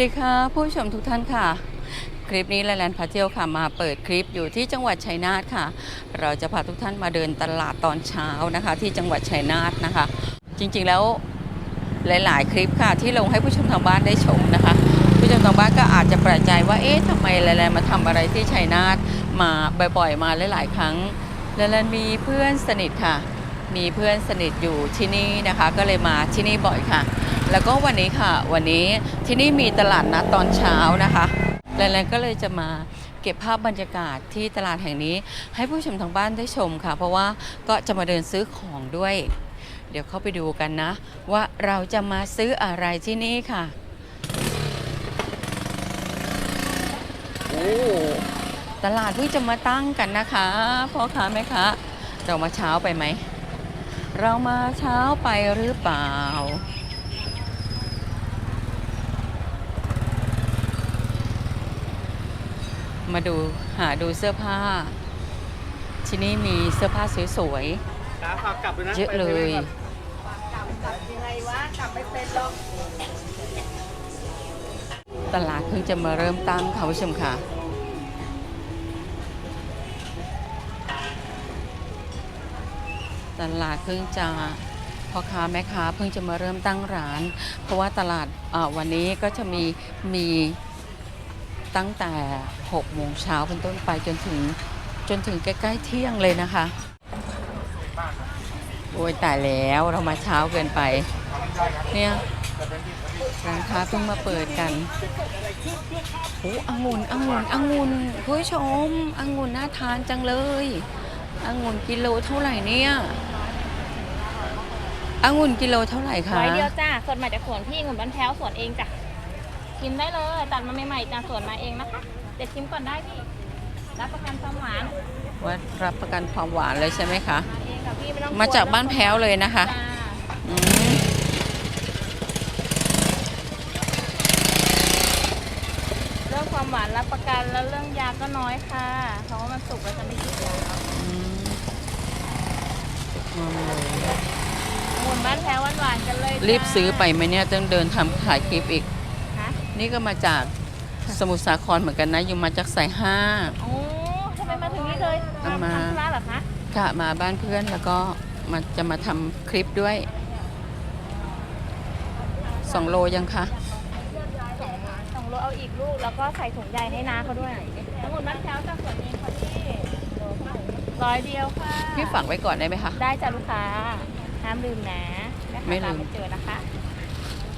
วัสดีค่ะผู้ชมทุกท่านค่ะ คลิปนี้แลนด์พาเที่ยวค่ะมาเปิดคลิปอยู่ที่จังหวัดชัยนาทค่ะ เราจะพาทุกท่านมาเดินตลาดตอนเช้านะคะ ที่จังหวัดชัยนาทนะคะ จริงๆแล้วหลาย ๆ คลิปค่ะที่ลงให้ผู้ชมทางบ้านได้ชมนะคะ ผู้ชมทางบ้านก็อาจจะแปลกใจว่าเอ๊ะทำไมแลนด์มาทำอะไรที่ชัยนาทมาบ่อยๆ มาหลายๆ ครั้งแลนด์มีเพื่อนสนิทค่ะ มีเพื่อนสนิทอยู่ที่นี่นะคะ ก็เลยมาที่นี่บ่อยค่ะ แล้วก็วันนี้ค่ะ วันนี้ที่นี่มีตลาดนัดตอนเช้านะคะแลนๆก็เลยจะมาเก็บภาพบรรยากาศที่ตลาดแห่งนี้ ให้ผู้ชมทางบ้านได้ชมค่ะ เพราะว่าก็จะมาเดินซื้อของด้วย เดี๋ยวเข้าไปดูกันนะ ว่าเราจะมาซื้ออะไรที่นี่ค่ะโอ้ตลาดเพิ่งจะมาตั้งกันนะคะพ่อค้าแม่ค้าเรามาเช้าไปไหม เรามาเช้าไปหรือเปล่า มาดูหาดูเสื้อผ้า ที่นี่มีเสื้อผ้าสวยครับฝากกลับด้วยนะๆเยอะเลยยังไงวะกลับไม่เป็นหรอกตลาดเพิ่งจะมาเริ่มตั้งค่ะผู้ชมค่ะ ตลาดเพิ่งจะพ่อค้าแม่ค้าเพิ่งจะมาเริ่มตั้งร้าน เพราะว่าตลาดวันนี้ก็จะมีมีตั้งแต่6โมงเช้าเป็นต้นไปจนถึงจนถึงใกล้ๆเที่ยงเลยนะคะโอ้ยตายแล้วเรามาเช้าเกินไป เนี่ยร้านค้าเพิ่งมาเปิดกันโอ้องุ่นองุ่นองุ่นผู้ชมองุ่นน่าทานจังเลยองุ่นกิโลเท่าไหร่เนี่ย องุ่นกิโลเท่าไหร่คะร้อยเดียวจ้าสดมาจากสวนพี่เงินบ้านแพ้วสวนเองจ้ะชิมได้เลยตัดมาใหม่ๆจากสวนมาเองนะคะเดี๋ยวชิมก่อนได้พี่รับประกันความหวานว่ารับประกันความหวานเลยใช่ไหมคะมาเองค่ะพี่ไม่ต้องกลัวมาจากบ้านแพ้วเลยนะคะจ้าอืมเรื่องความหวานรับประกันแล้วเรื่องยาก็น้อยค่ะ เพราะว่ามันสุกแล้วจะไม่ติดยา อืมมาเลยหมุนบ้านแพ้วหวานๆกันเลยจ้ารีบซื้อไปไหมเนี่ยต้องเดินทำถ่ายคลิปอีก ฮะนี่ก็มาจากสมุทรสาครเหมือนกันนะ อยู่มาจากสายห้า โอ้ทำไมมาถึงนี่เลยเอามาทำธุระเหรอคะค่ะมาบ้านเพื่อนแล้วก็มาจะมาทำคลิปด้วยสองโลยังคะสองโลเอาอีกลูกแล้วก็ใส่ถุงใหญ่ให้น้าเขาด้วยทั้งหมดบ้านแพ้วจากสวนเองค่ะพี่ร้อยเดียวค่ะ พี่ฝากไว้ก่อนได้ไหมคะ ได้จ้ะลูกค้า ห้ามลืมนะแค้าไม่ลืม ตาเจอนะคะ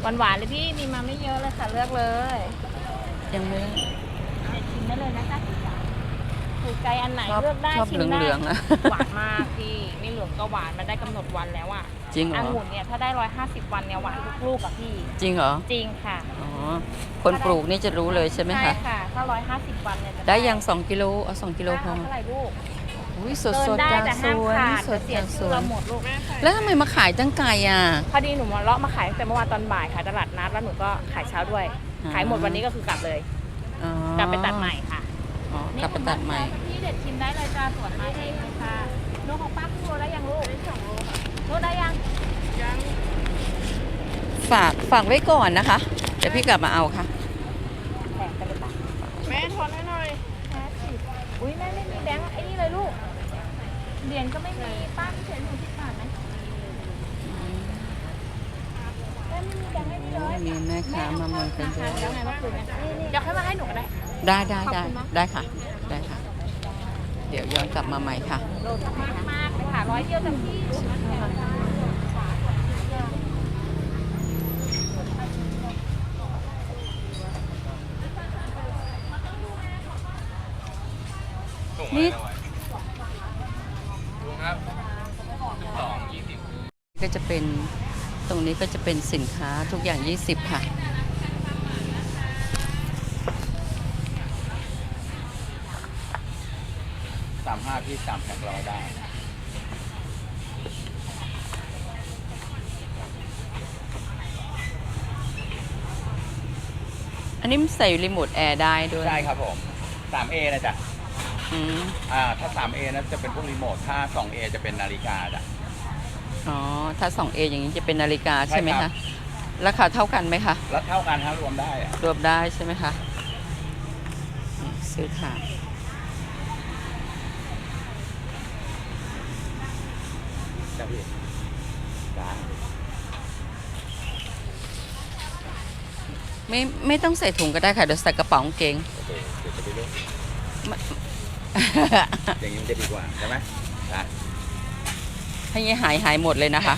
หวานหวานๆเลยพี่มีมาไม่เยอะเลยค่ะเลือกเลยยังไม่เด็ดชิมได้เลยนะจ๊ะถูกใจอันไหนชอบเลือกได้ชอบชิมได้เหลืองๆอะหวานมากพี่ไม่เหลืองก็หวานมันได้กำหนดวันแล้วอะจริงเหรอองุ่นเนี่ยถ้าได้ร้อยห้าสิบวันเนี่ยหวานทุกลูกอะพี่ จริงเหรอจริงค่ะอ๋อคนปลูกนี่จะรู้เลยใช่ไหมใช่คะค่ะถ้าร้อยห้าสิบวันเนี่ยจะได้ยังสองกิโลเอาสองกิโลพอ เอาเท่าไหร่ลูก อุ้ยสดเกิสนดได้จากแต่สห้ามวนขาดสดเสียจากสชื่อวนเราหมดลูก แล้วทำไมมาขายตั้งไก่อะ พอดีหนูมาเลาะมาขายตั้งแต่เมื่อวานตอนบ่ายขายตลาดนัดแล้วหนูก็ขายเช้าด้วย อ่า ขายหมดวันนี้ก็คือกลับเลย อ๋อกลับไปตัดใหม่ค่ะ อ๋อกลับไปตัดใหม่ พี่เด็ดชิมได้เลยจ้าสวนมาเองเลยค่ะนกของป้าครึ่งโลได้ยังลูกได้สองโลค่ะโลได้ยังยังฝากฝากไว้ก่อนนะคะ เดี๋ยวพี่กลับมาเอาค่ะแบ่งกันเลยปะแม่ทอนให้หน่อยแค่สิบ อุ้ยแม่ไม่มีแบงค์ไอ้นี่เลยลูก เหรียญก็ไม่มีป้ามีเศษหนูสิบบาทไหมแม่ไม่มีแบงค์ให้นี่เลยมีแม่ค้ามาเมืองกันเยทาอะนแล้วไงเมื่อคืนเนี่ยเดี๋ยวค่อยมาให้หนูก็ได้ ได้ได้ได้ขอบคุณมากได้ค่ะ ได้ค่ะ เดี๋ยวย้อนกลับมาใหม่ค่ะโลดมากมากๆเลยค่ะร้อยเดียวจากพี่ นี่ดูครับสองยี่สิบก็จะเป็นตรงนี้ก็จะเป็นสินค้าทุกอย่าง 20 ค่ะ สามห้าพี่สามแพ็คร้อยได้ อันนี้มันใส่รีโมทแอร์ได้ด้วยใช่ครับผมสามเอนะจ๊ะ อืมอ่าถ้าสามเอนะจะเป็นพวกรีโมท ถ้าสองเอจะเป็นนาฬิกาจ้ะ อ๋อ ถ้า 2A อย่างนี้จะเป็นนาฬิกาใช่ไหมใช่ครัคะ บ ราคาเท่ากันไหมคะ แล้วเท่ากันครับรวมได้อะรวมได้ใช่ไหมคะนี่ซื้อถ่านจ้ะพี่จ้าไม่ไม่ต้องใส่ถุงก็ได้ค่ะ เดี๋ยวใส่กระเป๋ากางเกงโอเคเดี๋ยวจะไปเลือกไม่ อย่างนี้มันจะดีกว่าใช่ไหมจ้ะให้ยายหายหายหมดเลยนะคะ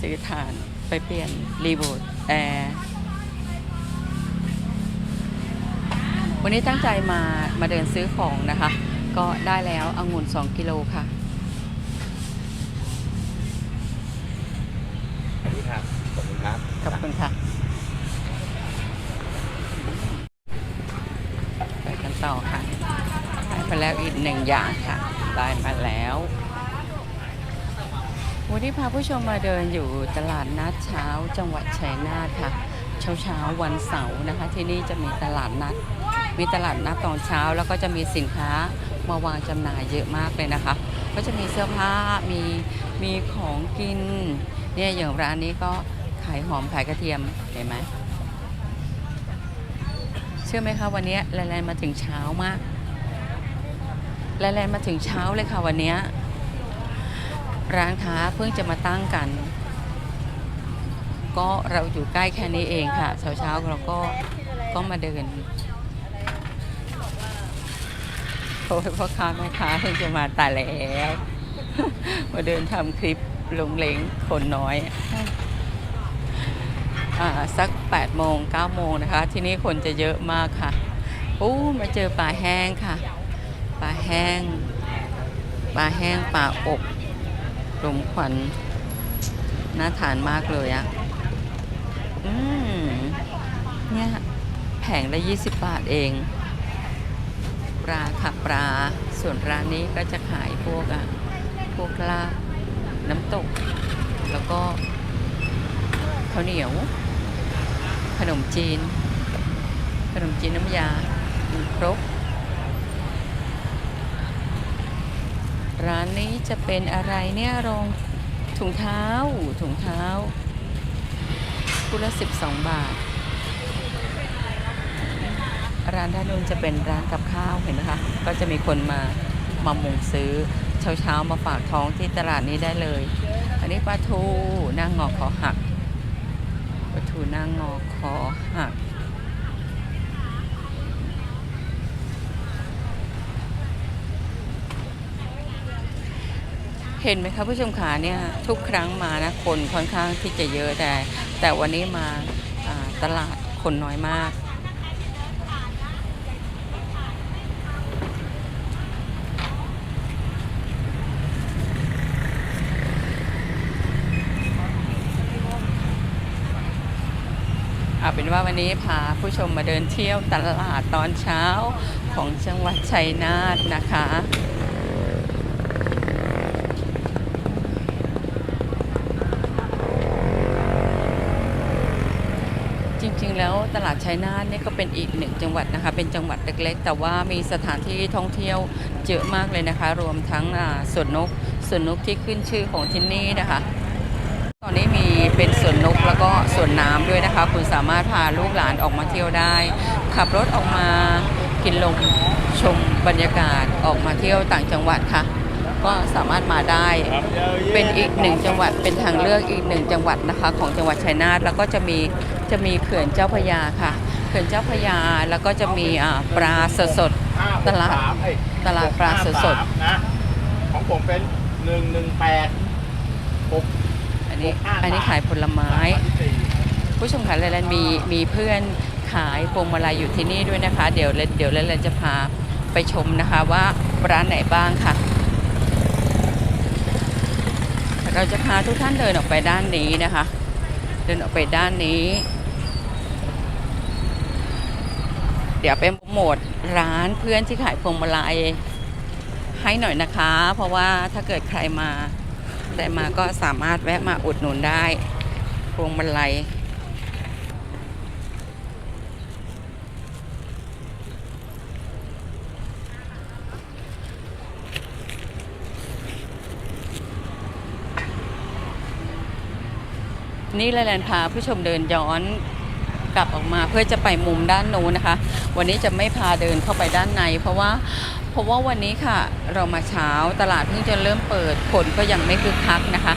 ซื้อฐานไปเปลี่ยน รีโบทแอร์วันนี้ตั้งใจมามาเดินซื้อของนะคะ ก็ได้แล้วองุ่น 2 กิโลค่ะสวัสดีครับ ขอบคุณครับ ขอบคุณค่ะ ไปกัน ต่อค่ะ ได้ไปแล้วอีกหนึ่งอย่างค่ะ ได้มาแล้ววันนี้พาผู้ชมมาเดินอยู่ตลาดนัดเช้าจังหวัดชัยนาทค่ะ เช้าเช้าวันเสาร์นะคะ ที่นี่จะมีตลาดนัด มีตลาดนัดตอนเช้าแล้วก็จะมีสินค้ามาวางจำหน่ายเยอะมากเลยนะคะ ก็จะมีเสื้อผ้ามีมีของกินเนี่ยอย่างร้านนี้ก็ขายหอมขายกระเทียมเห็นไหม เชื่อไหมคะวันนี้แลนด์มาถึงเช้ามากแลนด์มาถึงเช้าเลยค่ะวันนี้ร้านค้าเพิ่งจะมาตั้งกัน ก็เราอยู่ใกล้แค่นี้เองค่ะเช้าเช้าเราก็ก็มาเดินโอ้ยพ่อค้าแม่ค้าเพิ่งจะมาตายแล้ว มาเดินทำคลิปลงเลงคนน้อย สัก8โมง9โมงนะคะ ที่นี่คนจะเยอะมากค่ะโอ้มาเจอปลาแห้งค่ะปลาแห้งปลาแห้งปลาอบลมควันน่าทานมากเลยอะอืมเนี่ยแผงละ 20 บาทเอง ปลาค่ะปลา ส่วนร้านนี้ก็จะขายพวกอะพวกลาบน้ำตก แล้วก็ข้าวเหนียว ขนมจีน ขนมจีนน้ำยาครบ ร้านนี้จะเป็นอะไรเนี่ยรองถุงเท้า ถุงเท้าคู่ละ12บาท ร้านด้านนู้นจะเป็นร้านกับข้าวเห็นไหมคะ ก็จะมีคนมามามุงซื้อเช้าเช้าๆมาฝากท้องที่ตลาดนี้ได้เลย อันนี้ปลาทูนางงอคอหัก ทูนางงอคอหักเห็นไหมคะผู้ชมขาเนี่ยทุกครั้งมานะคนค่อนข้างที่จะเยอะแต่ แต่วันนี้มาตลาดคนน้อยมาก เป็นว่าวันนี้พาผู้ชมมาเดินเที่ยวตลาดตอนเช้าของจังหวัดชัยนาทนะคะจริงๆแล้วตลาดชัยนาทเนี่ยก็เป็นอีกหนึ่งจังหวัดนะคะ เป็นจังหวัดเล็กๆ แต่ว่ามีสถานที่ท่องเที่ยวเยอะมากเลยนะคะ รวมทั้งอ่าสวนนกสวนนกที่ขึ้นชื่อของที่นี่นะคะ ตอนนี้มีเป็นสวนนกแล้วก็สวนน้ำด้วยนะคะ คุณสามารถพาลูกหลานออกมาเที่ยวได้ ขับรถออกมากินลมชมบรรยากาศออกมาเที่ยวต่างจังหวัดค่ะ ก็สามารถมาได้ เป็นอีกหนึ่งจังหวัดเป็นทางเลือกอีกหนึ่งจังหวัดนะคะ ของจังหวัดชัยนาทแล้วก็จะมีจะมีเขื่อนเจ้าพระยาค่ะ เขื่อนเจ้าพระยาแล้วก็จะมีอ่าปลาสดสดๆตลาดตลาดปลาสดสดนะของผมเป็นหนึ่งหนึ่งแปดหกๆ อันนี้อันนี้ขายผลไม้ ผู้ชมคะเลนมีมีเพื่อนขายพวงมาลัยอยู่ที่นี่ด้วยนะคะ เดี๋ยวเดี๋ยวเลนจะพาไปชมนะคะว่าร้านไหนบ้างค่ะ เราจะพาทุกท่านเดินออกไปด้านนี้นะคะ เดินออกไปด้านนี้ เดี๋ยวไปโปรโมทร้านเพื่อนที่ขายพวงมาลัยให้หน่อยนะคะ เพราะว่าถ้าเกิดใครมา ใครมาก็สามารถแวะมาอุดหนุนได้พวงมาลัยนี่แลนพาผู้ชมเดินย้อนกลับออกมาเพื่อจะไปมุมด้านโน้นนะคะ วันนี้จะไม่พาเดินเข้าไปด้านใน เพราะว่า เพราะว่าวันนี้ค่ะ เรามาเช้าตลาดเพิ่งจะเริ่มเปิดคนก็ยังไม่คึกคักนะคะ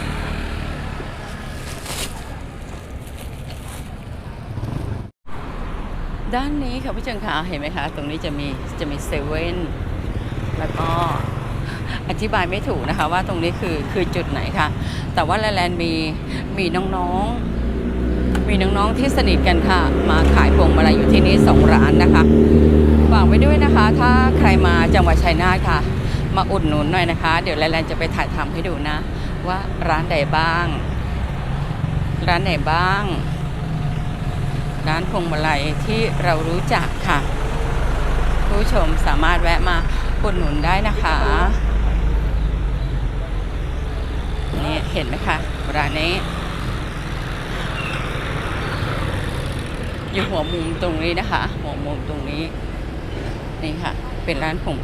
ด้านนี้ค่ะผู้ชมคะเห็นไหมคะ ตรงนี้จะมีจะมีเซเว่นแล้วก็อธิบายไม่ถูกนะคะ ว่าตรงนี้คือคือจุดไหนค่ะ แต่ว่าแลนด์มีมีน้องๆ มีน้องๆที่สนิทกันค่ะ มาขายพวงมาลัยอยู่ที่นี่สองร้านนะคะ ฝากไว้ด้วยนะคะ ถ้าใครมาจังหวัดชัยนาทค่ะ มาอุดหนุนหน่อยนะคะ เดี๋ยวแลนด์จะไปถ่ายทำให้ดูนะ ว่าร้านใดบ้าง ร้านไหนบ้าง ร้านพวงมาลัยที่เรารู้จักค่ะ ผู้ชมสามารถแวะมาอุดหนุนได้นะคะนี่เห็นไหมคะร้านนี้ อยู่หัวมุมตรงนี้นะคะ หัวมุมตรงนี้ นี่ค่ะ เป็นร้านผม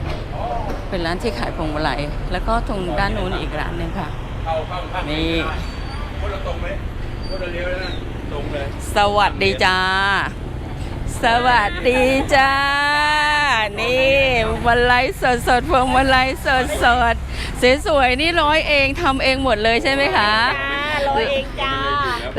เป็นร้านที่ขายพวงมาลัยแล้วก็ตรงด้านนู้นอีกร้านหนึ่งค่ะเข้าเข้าข้างนี่คนละตรงไหมคนละเลี้ยวเลยนะตรงเลยสวัสดีจ้า สวัสดีจ้า นี่มาลัยสดสดๆพวงมาลัยสดสดๆสวยๆนี่ร้อยเองทำเองหมดเลยใช่ไหมคะจ้าโรยเองจ้า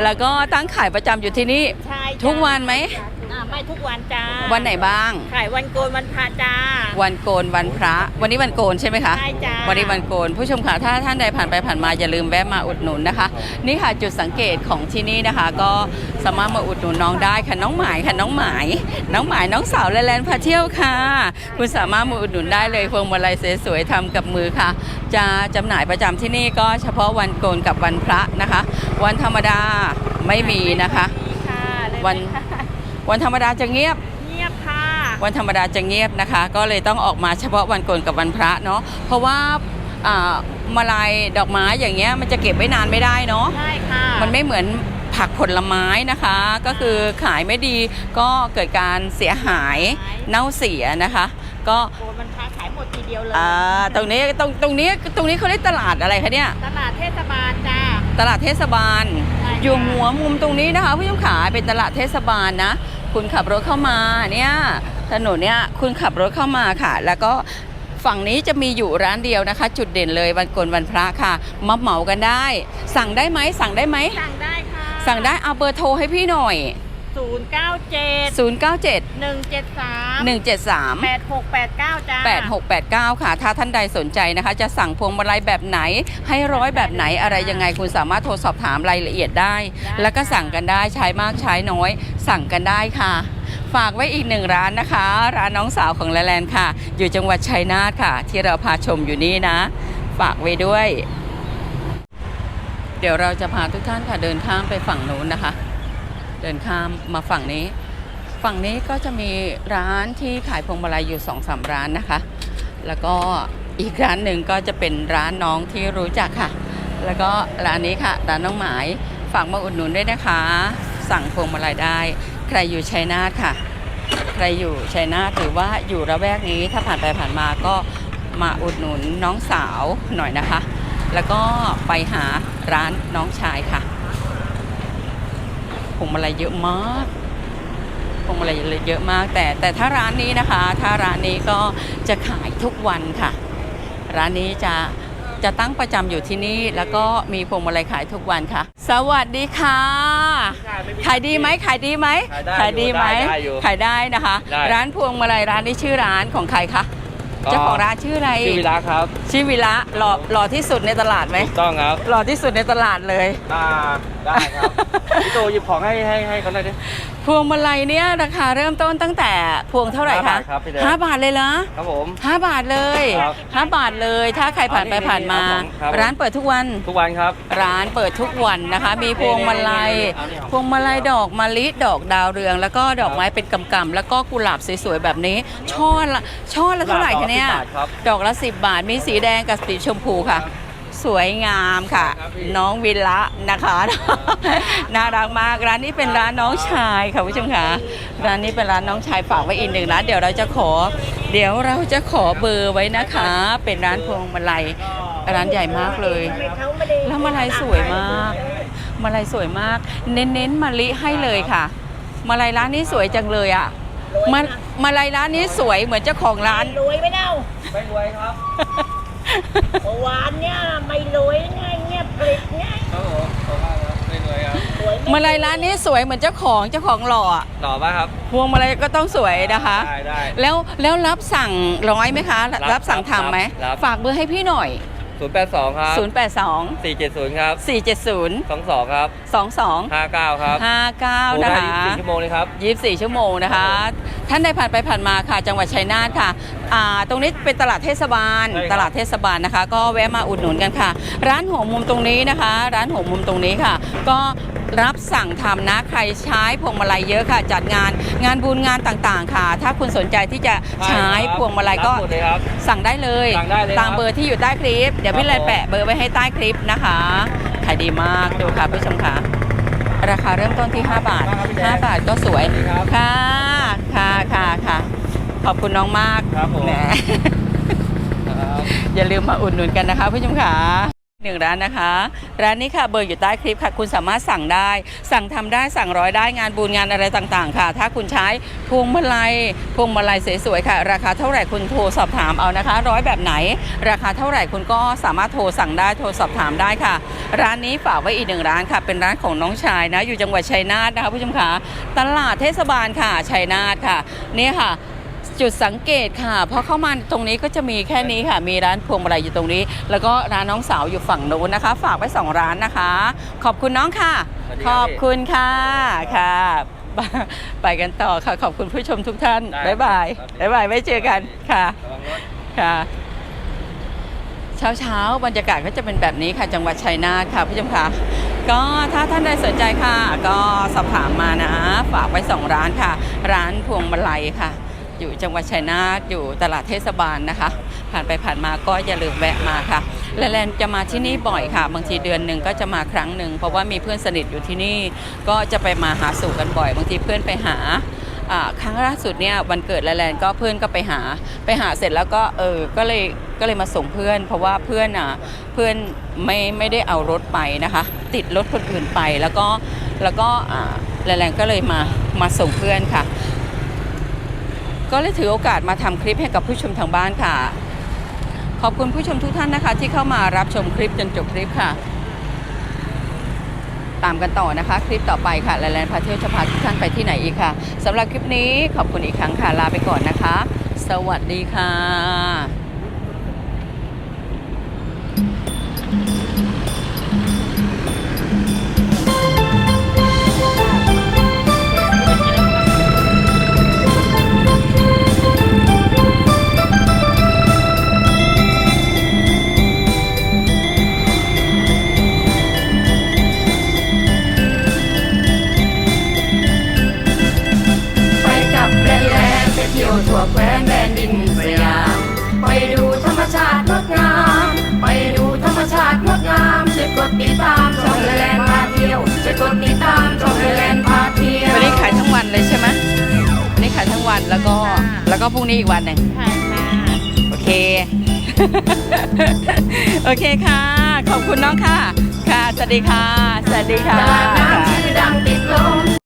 แล้วก็ตั้งขายประจำอยู่ที่นี่ใช่จ้าทุกวันไหมอ่า ไม่ทุกวันจ้าวันไหนบ้าง ขายวันโกนวันพระจ้า วันโกนวันพระ วันนี้วันโกนใช่ไหมคะใช่จ้าวันนี้วันโกนผู้ชมค่ะถ้าท่านใดผ่านไปผ่านมาอย่าลืมแวะมาอุดหนุนนะคะ นี่ค่ะจุดสังเกตของที่นี่นะคะ ก็สามารถมาอุดหนุนน้องได้ค่ะน้องหมายค่ะน้องหมาย น้องหมายน้องสาวและแลนพาเที่ยวค่ะ คุณสามารถมาอุดหนุนได้เลยพวงมาลัยสวยๆทำกับมือค่ะ จะจำหน่ายประจำที่นี่ก็เฉพาะวันโกนกับวันพระนะคะ วันธรรมดาไม่มีนะคะดีค่ะเลยวัน ค่ะ วันธรรมดาจะเงียบ เงียบค่ะ วันธรรมดาจะเงียบนะคะ ก็เลยต้องออกมาเฉพาะวันโกนกับวันพระเนาะเพราะว่าอ่ามาลายดอกไม้อย่างเงี้ยมันจะเก็บไว้นานไม่ได้เนาะใช่ค่ะมันไม่เหมือนผักผลไม้นะคะ ก็คือขายไม่ดีก็เกิดการเสียหายเน่าเสียนะคะ ก็โกนวันพระขายหมดทีเดียวเลยอ่าตรงนี้ตรงตรงนี้ตรงนี้เขาเรียกตลาดอะไรคะเนี่ยตลาดเทศบาลจ้าตลาดเทศบาลใช่ค่ะอยู่หัวมุมตรงนี้นะคะผู้ชมขาเป็นตลาดเทศบาลนะ คุณขับรถเข้ามาเนี่ยถนนเนี่ยคุณขับรถเข้ามาค่ะ แล้วก็ฝั่งนี้จะมีอยู่ร้านเดียวนะคะ จุดเด่นเลยวันโกนวันพระค่ะมาเหมากันได้ สั่งได้ไหมสั่งได้ไหมสั่งได้ค่ะสั่งได้เอาเบอร์โทรให้พี่หน่อย ศูนย์เก้าเจ็ด097 หนึ่งเจ็ดสาม173 แปดหกแปดเก้าจ้า 8689 ค่ะ ถ้าท่านใดสนใจนะคะ จะสั่งพวงมาลัยแบบไหน ให้ร้อยแบบไหนอะไรยังไงคุณสามารถโทรสอบถามรายละเอียดได้แล้วก็สั่งกันได้ใช้มากใช้น้อย สั่งกันได้ค่ะ ฝากไว้อีกหนึ่งร้านนะคะ ร้านน้องสาวของแลแลนด์ค่ะ อยู่จังหวัดชัยนาทค่ะ ที่เราพาชมอยู่นี่นะ ฝากไว้ด้วย เดี๋ยวเราจะพาทุกท่านค่ะเดินข้ามไปฝั่งนู้นนะคะ เดินข้ามมาฝั่งนี้ ฝั่งนี้ก็จะมีร้านที่ขายพวงมาลัยอยู่2องสาร้านนะคะ แล้วก็อีกร้านหนึ่งก็จะเป็นร้านน้องที่รู้จักค่ะ แล้วก็ร้านนี้ค่ะร้านน้องหมายฝากมาอุดหนุนด้วยนะคะ สั่งพวงมาลัยได้ ใครอยู่ชัยนาทค่ะ ใครอยู่ชัยนาทหรือว่าอยู่ระแวกนี้ถ้าผ่านไปผ่านมาก็มาอุดหนุนน้องสาวหน่อยนะคะ แล้วก็ไปหาร้านน้องชายค่ะ พวงมาลัยเยอะมากพวงมาลัยเยอะมาก แต่แต่ถ้าร้านนี้นะคะ ถ้าร้านนี้ก็จะขายทุกวันค่ะ ร้านนี้จะจะตั้งประจำอยู่ที่นี่ แล้วก็มีพวงมาลัยขายทุกวันค่ะ สวัสดีค่ะ ขายดีไหมขายดีไหมขายได้อยู่ไหมได้อยู่ขายได้นะคะได้ร้านพวงมาลัยร้านนี้ชื่อร้านของใครคะก็ เจ้าของร้านชื่ออะไรชื่อวิระครับชื่อวิระหล่อหล่อที่สุดในตลาดไหมถูกต้องครับหล่อที่สุดในตลาดเลยอ่าได้ครับพี่โตหยิบของให้ให้ให้เขาหน่อยดิพวงมาลัยเนี่ยราคาเริ่มต้นตั้งแต่พวงเท่าไหร่ห้าคะบาทครับพี่แดงห้าบาทเลยเหรอครับผมห้าบาทเลยครับห้าบาทเลย ถ้าใครผ่านไปอ๋อนี่ผ่านมานี่ครับผมร้านเปิดทุกวันทุกวันครับ ร้านเปิดทุกวันนะคะ มีพวงมาลัยเอานี่เอาพวงมาลัยดอกมะลิดอกดาวเรือง แล้วก็ดอกไม้เป็นกำๆแล้วก็กุหลาบสวยๆแบบนี้ ช่อละช่อละเท่าไหร่คะเนี่ยบาทครับ ดอกละ 10 บาท มีสีแดงกับสีชมพูค่ะ สวยงามค่ะ ครับพี่ น้องวิละนะคะ น่ารักมาก ร้านนี้เป็นร้านน้องชายค่ะผู้ชมค่ะร้านนี้เป็นร้านน้องชายฝากไว้อีกหนึ่งร้านเดี๋ยวเราจะขอ เดี๋ยวเราจะขอเบอร์ไว้นะคะ เป็นร้านพวงมาลัยร้านใหญ่มากเลย แล้วมาลัยสวยมาก มาลัยสวยมาก เน้นๆมะลิให้เลยค่ะ มาลัยร้านนี้สวยจังเลยอะ มามาลัยร้านนี้สวยเหมือนเจ้าของร้าน รวยไหมเล่าไม่รวยครับเมื่อวานเนี่ยไม่รวยไงเงียบกริบไงครับผมขอบคุณครับไม่รวยครับรวยมาลัยร้านนี้สวยเหมือนเจ้าของเจ้าของหล่ออะต่อป่ะครับ พวงมาลัยก็ต้องสวยนะคะ ได้ได้ แล้วแล้วรับสั่งร้อยไหมคะ รับรับสั่งทำไหม รับ ฝากเบอร์ให้พี่หน่อย ศูนย์แปดสองครับ 082สี่เจ็ดศูนย์ครับ 470สองสองครับ 22ห้าเก้าครับ 59 นะคะสี่ชั่วโมงเลยครับ 24 ชั่วโมงนะคะ ท่านใดผ่านไปผ่านมาค่ะจังหวัดชัยนาทค่ะอ่าตรงนี้เป็นตลาดเทศบาลใช่ครับตลาดเทศบาลนะคะ ก็แวะมาอุดหนุนกันค่ะ ร้านหัวมุมตรงนี้นะคะ ร้านหัวมุมตรงนี้ค่ะ ก็ รับสั่งทำนะ ใครใช้พวงมาลัยเยอะค่ะ จัดงานงานบุญงานต่างๆ ค่ะ ถ้าคุณสนใจที่จะใช้พวงมาลัยก็รับหมดเลยครับสั่งได้เลยสั่งได้เลยตามครับเบอร์ที่อยู่ใต้คลิป เดี๋ยวพี่ครับเลยแปะเบอร์ไว้ให้ใต้คลิปนะคะขายดีมากดูค่ะผู้ชมค่ะราคาเริ่มต้นที่ 5 บาท 5 บาทก็สวยครับค่ะค่ะค่ะค่ะขอบคุณน้องมากครับผมแหมครับอย่าลืมมาอุดหนุนกันนะคะผู้ชมค่ะ หนึ่งร้านนะคะ ร้านนี้ค่ะเบอร์อยู่ใต้คลิปค่ะ คุณสามารถสั่งได้ สั่งทำได้สั่งร้อยได้งานบุญงานอะไรต่างๆ ค่ะ ถ้าคุณใช้พวงมาลัยพวงมาลัยสวยๆค่ะ ราคาเท่าไหร่คุณโทรสอบถามเอานะคะ ร้อยแบบไหน ราคาเท่าไหร่คุณก็สามารถโทรสั่งได้โทรสอบถามได้ค่ะ ร้านนี้ฝากไว้อีกหนึ่งร้านค่ะ เป็นร้านของน้องชายนะอยู่จังหวัดชัยนาทนะคะผู้ชมค่ะตลาดเทศบาลค่ะชัยนาทค่ะนี่ค่ะ จุดสังเกตค่ะเพราะเข้ามาตรงนี้ก็จะมีแค่นี้ค่ะ มีร้านพวงมาลัยอยู่ตรงนี้ แล้วก็ร้านน้องสาวอยู่ฝั่งโน้นนะคะ ฝากไว้สองร้านนะคะ ขอบคุณน้องค่ะ สวัสดีขครับอบคุณค่ะค่ะ ไปกันต่อค่ะ ขอบคุณผู้ชมทุกท่านได้บ๊ายบายครับ บ๊ายบายไว้เจอกันค่ะ ระวังรถ ค่ะเช้าเช้าๆบรรยากาศก็จะเป็นแบบนี้ค่ะ จังหวัดชัยนาทค่ะผู้ชมค่ะก็ถ้าท่านใดสนใจค่ะ ก็สอบถามมานะ ฝากไว้สองร้านค่ะ ร้านพวงมาลัยค่ะ อยู่จังหวัดชัยนาทอยู่ตลาดเทศบาลนะคะ ผ่านไปผ่านมาก็อย่าลืมแวะมาค่ะ และแลนจะมาที่นี่บ่อยค่ะ บางทีเดือนหนึ่งก็จะมาครั้งหนึ่งเพราะว่ามีเพื่อนสนิทอยู่ที่นี่ ก็จะไปมาหาสู่กันบ่อย บางทีเพื่อนไปหาครั้งล่าสุดเนี่ยวันเกิดแลนก็เพื่อนก็ไปหาไปหาเสร็จแล้วก็เออก็เลยก็เลยมาส่งเพื่อน เพราะว่าเพื่อนอะเพื่อนไม่ไม่ได้เอารถไปนะคะ ติดรถคนอื่นไปแล้วก็แล้วก็อ่าแลนก็เลยมามาส่งเพื่อนค่ะ ก็เลยถือโอกาสมาทำคลิปให้กับผู้ชมทางบ้านค่ะ ขอบคุณผู้ชมทุกท่านนะคะ ที่เข้ามารับชมคลิปจนจบคลิปค่ะ ตามกันต่อนะคะ คลิปต่อไปค่ะแลนด์พาเที่ยวจะพาทุกท่านไปที่ไหนอีกค่ะสำหรับคลิปนี้ขอบคุณอีกครั้งค่ะลาไปก่อนนะคะ สวัสดีค่ะ ก็พรุ่งนี้อีกวันหนึ่งค่ะค่ะโอเค โอเคค่ะ ขอบคุณน้องค่ะ ค่ะ สวัสดีค่ะ สวัสดีค่ะตลาดน้ำชื่อดังติดลม